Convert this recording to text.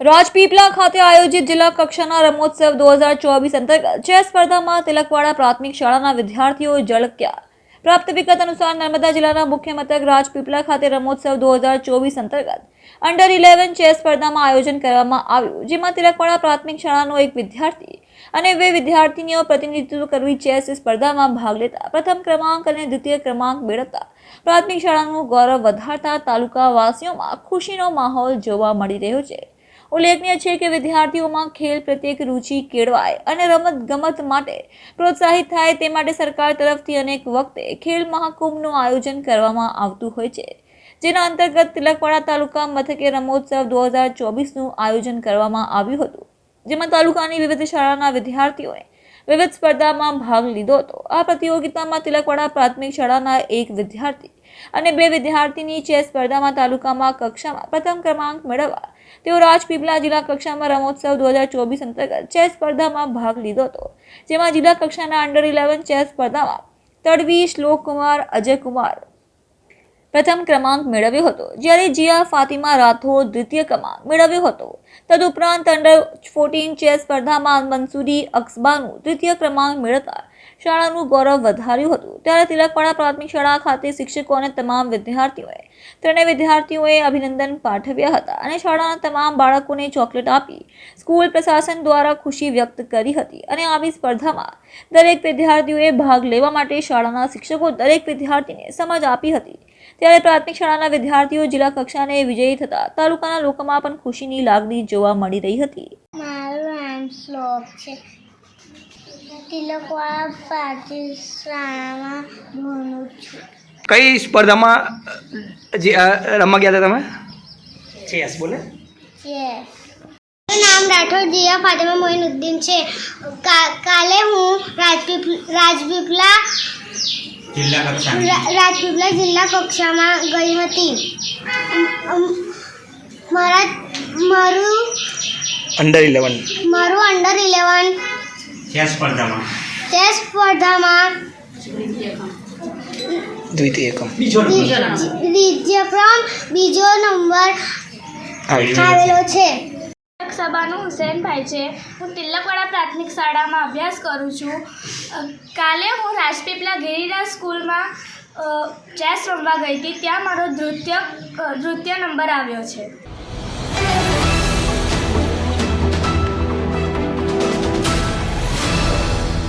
રાજપીપળા ખાતે આયોજિત જિલ્લા કક્ષાના રમોત્સવ દો હજાર ચોવીસ અંતર્ગત ચેસ સ્પર્ધામાં તિલકવાડા પ્રાથમિક શાળાના વિદ્યાર્થીઓ ઝળક્યા પ્રાપ્ત વિગત અનુસાર નર્મદા જિલ્લાના મુખ્ય મથક રાજપીપળા ખાતે રમોત્સવ દો હજાર ચોવીસ અંતર્ગત અંડર ઇલેવન ચેસ સ્પર્ધામાં આયોજન કરવામાં આવ્યું, જેમાં તિલકવાડા પ્રાથમિક શાળાનો એક વિદ્યાર્થી અને બે વિદ્યાર્થીનીઓ પ્રતિનિધિત્વ કરવી ચેસ સ્પર્ધામાં ભાગ લેતા પ્રથમ ક્રમાંક અને દ્વિતીય ક્રમાંક મેળવતા પ્રાથમિક શાળાનું ગૌરવ વધારતા તાલુકાવાસીઓમાં ખુશીનો માહોલ જોવા મળી રહ્યો છે. ઉલ્લેખનીય છે કે વિદ્યાર્થીઓમાં ખેલ પ્રત્યેક રુચિ કેળવાય અને રમત ગમત માટે પ્રોત્સાહિત થાય તે માટે સરકાર તરફથી અનેક વખતે ખેલ મહાકુંભનું આયોજન કરવામાં આવતું હોય છે. જેના અંતર્ગત તિલકવાડા તાલુકા મથકે રમોત્સવ દો હજાર ચોવીસનું આયોજન કરવામાં આવ્યું હતું. જેમાં તાલુકાની વિવિધ શાળાના વિદ્યાર્થીઓએ વિવિધ સ્પર્ધામાં ભાગ લીધો હતો. આ પ્રતિયોગિતામાં તિલકવાડા પ્રાથમિક શાળાના એક વિદ્યાર્થી અને બે વિદ્યાર્થીની ચેસ સ્પર્ધામાં તાલુકામાં કક્ષામાં પ્રથમ ક્રમાંક મેળવવા તેઓ રાજપીપળા જિલ્લા કક્ષામાં રમોત્સવ દો હજાર ચોવીસ અંતર્ગત ચેસ સ્પર્ધામાં ભાગ લીધો હતો. જેમાં જિલ્લા કક્ષાના અંડર ઇલેવન ચેસ સ્પર્ધામાં તડવી શ્લોક કુમાર અજય અજયકુમાર પ્રથમ ક્રમાંક મેળવ્યો હતો, જ્યારે જીયા ફાતિમા રાઠોડ દ્વિતીય ક્રમાંક મેળવ્યો હતો. તદુપરાંત અંડર ફોર્ટીન ચેસ સ્પર્ધામાં મનસુરી અક્સબાનું તૃતીય ક્રમાંક મેળવતા શાળાનું ગૌરવ વધાર્યું હતું. ત્યારે તિલકવાડા પ્રાથમિક શાળા ખાતે શિક્ષકો અને તમામ વિદ્યાર્થીઓએ ત્રણેય વિદ્યાર્થીઓએ અભિનંદન પાઠવ્યા હતા અને શાળાના તમામ બાળકોને ચોકલેટ આપી સ્કૂલ પ્રશાસન દ્વારા ખુશી વ્યક્ત કરી હતી અને આવી સ્પર્ધામાં દરેક વિદ્યાર્થીઓએ ભાગ લેવા માટે શાળાના શિક્ષકો દરેક વિદ્યાર્થીને સમજ આપી હતી. ત્યારે પ્રાથમિક શાળાના વિદ્યાર્થીઓ જિલ્લા કક્ષાને વિજયી થતા તાલુકાના લોકોમાં પણ ખુશીની લાગણી જોવા મળી રહી હતી. મારું નામ શ્લોક છે. પ્રાચીન શાળામાં ભણું છું. કઈ સ્પર્ધામાં જે રમવા ગયા હતા તમે? ચેસ બોલે. નામ રાઠોડ જીયા ફાતિમા મોઇનુદ્દીન છે. કાલે હું રાજપીપલા જિલ્લા કક્ષાની. રાજપીપળા જિલ્લા કક્ષામાં ગઈ હતી. મારા મારું અંડર ઇલેવન મારું અંડર ઇલેવન ચેસ સ્પર્ધામાં. ચેસ સ્પર્ધામાં દ્વિતીય એકમ. દ્વિતીય ક્રમ બીજો નંબર. આવી આવેલો છે. સભાનું હુસેનભાઈ છે. હું તિલકવાડા પ્રાથમિક શાળામાં અભ્યાસ કરું છું. કાલે હું રાજપીપલા ગિરિરાજ સ્કૂલમાં ચેસ રમવા ગઈ હતી. ત્યાં મારો નૃત્ય નૃત્ય નંબર આવ્યો છે.